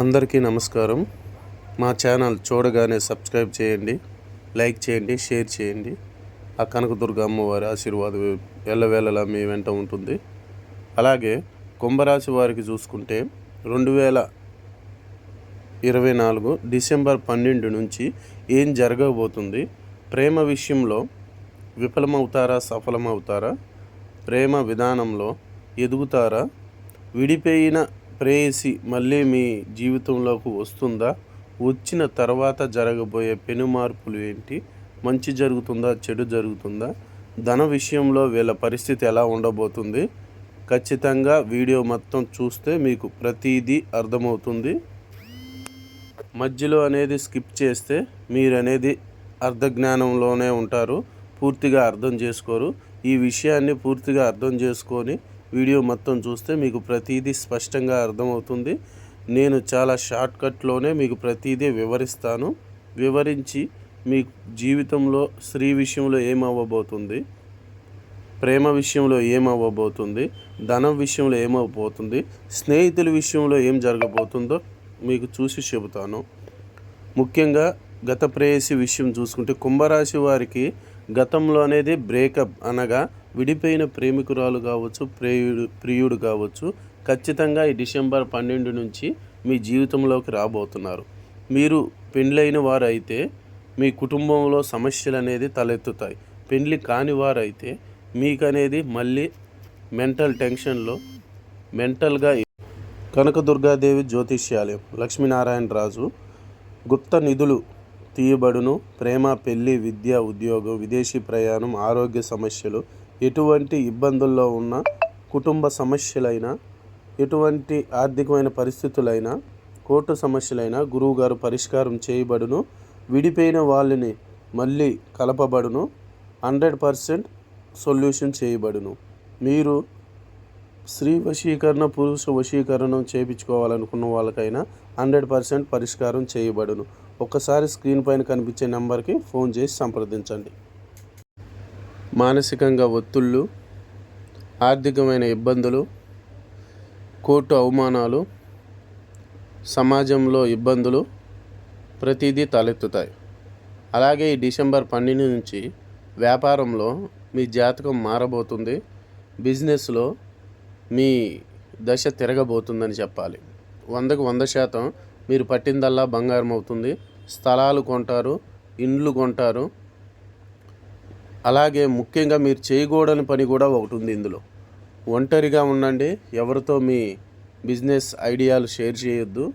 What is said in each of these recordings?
అందరికీ నమస్కారం. మా ఛానల్ చూడగానే సబ్స్క్రైబ్ చేయండి లైక్ చేయండి షేర్ చేయండి. ఆ కనకదుర్గ అమ్మవారి ఆశీర్వాదం ఎల్లవేళలా మీ వెంట ఉంటుంది. అలాగే కుంభరాశి వారికి చూసుకుంటే రెండు వేల ఇరవై నాలుగు డిసెంబర్ పన్నెండు నుంచి ఏం జరగబోతుంది? ప్రేమ విషయంలో విఫలమవుతారా సఫలమవుతారా? ప్రేమ విధానంలో ఎదుగుతారా? విడిపోయిన ప్రేయసి మళ్ళీ మీ జీవితంలోకి వస్తుందా? వచ్చిన తర్వాత జరగబోయే పెను మార్పులు ఏంటి? మంచి జరుగుతుందా? చెడు జరుగుతుందా? ధన విషయంలో వీళ్ళ పరిస్థితి ఎలా ఉండబోతుంది? ఖచ్చితంగా వీడియో మొత్తం చూస్తే మీకు ప్రతిదీ అర్థమవుతుంది. మధ్యలో అనేది స్కిప్ చేస్తే మీరు అనేది అర్ధజ్ఞానంలోనే ఉంటారు. పూర్తిగా అర్థం చేసుకోరు. ఈ విషయాన్ని పూర్తిగా అర్థం చేసుకొని వీడియో మొత్తం చూస్తే మీకు ప్రతిదీ స్పష్టంగా అర్థమవుతుంది. నేను చాలా షార్ట్కట్లోనే మీకు ప్రతిదీ వివరిస్తాను. వివరించి మీ జీవితంలో స్త్రీ విషయంలో ఏమవ్వబోతుంది? ప్రేమ విషయంలో ఏమవ్వబోతుంది? ధనం విషయంలో ఏమవ్వబోతుంది? స్నేహితుల విషయంలో ఏం జరగబోతుందో మీకు చూసి చెబుతాను. ముఖ్యంగా గత ప్రేయసి విషయం చూసుకుంటే కుంభరాశి వారికి గతంలో అనేది బ్రేకప్ అనగా విడిపోయిన ప్రేమికురాలు కావచ్చు ప్రియుడు ప్రియుడు కావచ్చు ఖచ్చితంగా ఈ డిసెంబర్ పన్నెండు నుంచి మీ జీవితంలోకి రాబోతున్నారు. మీరు పెండ్లైన వారైతే మీ కుటుంబంలో సమస్యలు అనేది తలెత్తుతాయి. పెండ్లి కాని వారైతే మీకనేది మళ్ళీ మెంటల్ టెన్షన్లో మెంటల్గా కనకదుర్గాదేవి జ్యోతిష్యాలయం లక్ష్మీనారాయణ రాజు గుప్త నిధులు తీయబడును. ప్రేమ పెళ్ళి విద్య ఉద్యోగం విదేశీ ప్రయాణం ఆరోగ్య సమస్యలు ఎటువంటి ఇబ్బందుల్లో ఉన్న కుటుంబ సమస్యలైనా ఎటువంటి ఆర్థికమైన పరిస్థితులైనా కోర్టు సమస్యలైనా గురువుగారు పరిష్కారం చేయబడును విడిపోయిన వాళ్ళని మళ్ళీ కలపబడును హండ్రెడ్ పర్సెంట్ సొల్యూషన్ చేయబడును. మీరు స్త్రీ వశీకరణ పురుష వశీకరణం చేయించుకోవాలనుకున్న వాళ్ళకైనా హండ్రెడ్ పర్సెంట్ పరిష్కారం చేయబడును. ఒకసారి స్క్రీన్ పైన కనిపించే నెంబర్కి ఫోన్ చేసి సంప్రదించండి. మానసికంగా ఒత్తిళ్ళు ఆర్థికమైన ఇబ్బందులు కోర్టు అవమానాలు సమాజంలో ఇబ్బందులు ప్రతిదీ తలెత్తుతాయి. అలాగే ఈ డిసెంబర్ పన్నెండు నుంచి వ్యాపారంలో మీ జాతకం మారబోతుంది. బిజినెస్లో మీ దశ తిరగబోతుందని చెప్పాలి. వందకు వంద శాతం మీరు పట్టిందల్లా బంగారం అవుతుంది. స్థలాలు కొంటారు ఇండ్లు కొంటారు అలాగే ముఖ్యంగా మీరు చేయకూడని పని కూడా ఒకటి ఉంది ఇందులో. ఒంటరిగా ఉండండి ఎవరితో మీ బిజినెస్ ఐడియాలు షేర్ చేయొద్దు.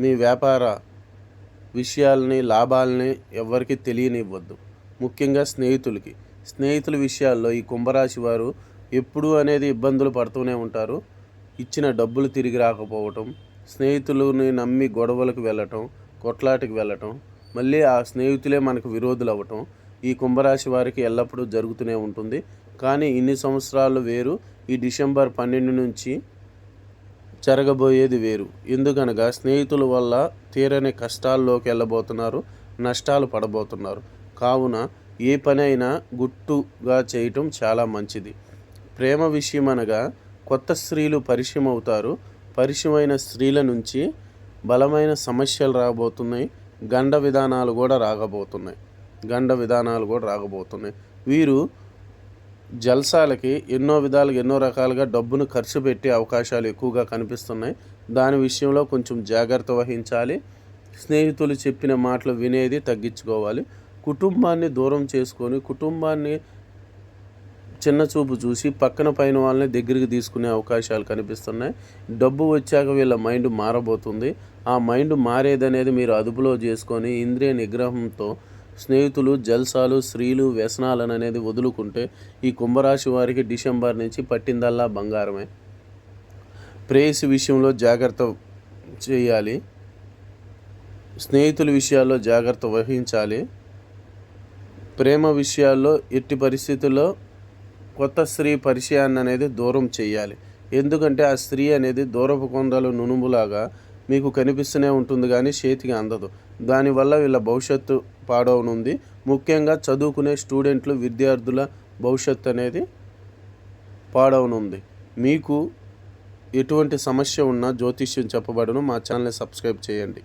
మీ వ్యాపార విషయాల్ని లాభాలని ఎవరికి తెలియనివ్వద్దు. ముఖ్యంగా స్నేహితులకి. స్నేహితుల విషయాల్లో ఈ కుంభరాశి వారు ఎప్పుడు అనేది ఇబ్బందులు పడుతూనే ఉంటారు. ఇచ్చిన డబ్బులు తిరిగి రాకపోవటం స్నేహితులని నమ్మి గొడవలకు వెళ్ళటం కొట్లాటికి వెళ్ళటం మళ్ళీ ఆ స్నేహితులే మనకు విరోధులు అవ్వటం ఈ కుంభరాశి వారికి ఎల్లప్పుడూ జరుగుతూనే ఉంటుంది. కానీ ఇన్ని సంవత్సరాలు వేరు. ఈ డిసెంబర్ పన్నెండు నుంచి జరగబోయేది వేరు. ఎందుకనగా స్నేహితుల వల్ల తీరని కష్టాల్లోకి వెళ్ళబోతున్నారు. నష్టాలు పడబోతున్నారు. కావున ఏ పని అయినా గుట్టుగా చేయటం చాలా మంచిది. ప్రేమ విషయం అనగా కొత్త స్త్రీలు పరిచయం అవుతారు. పరిచయమైన స్త్రీల నుంచి బలమైన సమస్యలు రాబోతున్నాయి. గండ విధానాలు కూడా రాగబోతున్నాయి. గండ విధానాలు కూడా రాకపోతున్నాయి. వీరు జల్సాలకి ఎన్నో విధాలుగా ఎన్నో రకాలుగా డబ్బును ఖర్చు పెట్టే అవకాశాలు ఎక్కువగా కనిపిస్తున్నాయి. దాని విషయంలో కొంచెం జాగ్రత్త వహించాలి. స్నేహితులు చెప్పిన మాటలు వినేది తగ్గించుకోవాలి. కుటుంబాన్ని దూరం చేసుకొని కుటుంబాన్ని చిన్న చూపు చూసి పక్కన పైన వాళ్ళని దగ్గరికి తీసుకునే అవకాశాలు కనిపిస్తున్నాయి. డబ్బు వచ్చాక వీళ్ళ మైండ్ మారబోతుంది. ఆ మైండ్ మారేదనేది మీరు అదుపులో చేసుకొని ఇంద్రియ నిగ్రహంతో స్నేహితులు జల్సాలు స్త్రీలు వ్యసనాలను అనేది వదులుకుంటే ఈ కుంభరాశి వారికి డిసెంబర్ నుంచి పట్టిందల్లా బంగారమే. ప్రేయసి విషయంలో జాగ్రత్త చేయాలి. స్నేహితుల విషయాల్లో జాగ్రత్త వహించాలి. ప్రేమ విషయాల్లో ఎట్టి పరిస్థితుల్లో కొత్త స్త్రీ పరిచయాన్ని అనేది దూరం చేయాలి. ఎందుకంటే ఆ స్త్రీ అనేది దూరపు కొండలు నునుములాగా మీకు కనిపిస్తూనే ఉంటుంది కానీ చేతికి అందదు. దానివల్ల వీళ్ళ భవిష్యత్తు పాడవనుంది. ముఖ్యంగా చదువుకునే స్టూడెంట్లు విద్యార్థుల భవిష్యత్తు అనేది పాడవనుంది. మీకు ఎటువంటి సమస్య ఉన్నా జ్యోతిష్యం చెప్పబడును. మా ఛానల్ని సబ్స్క్రైబ్ చేయండి.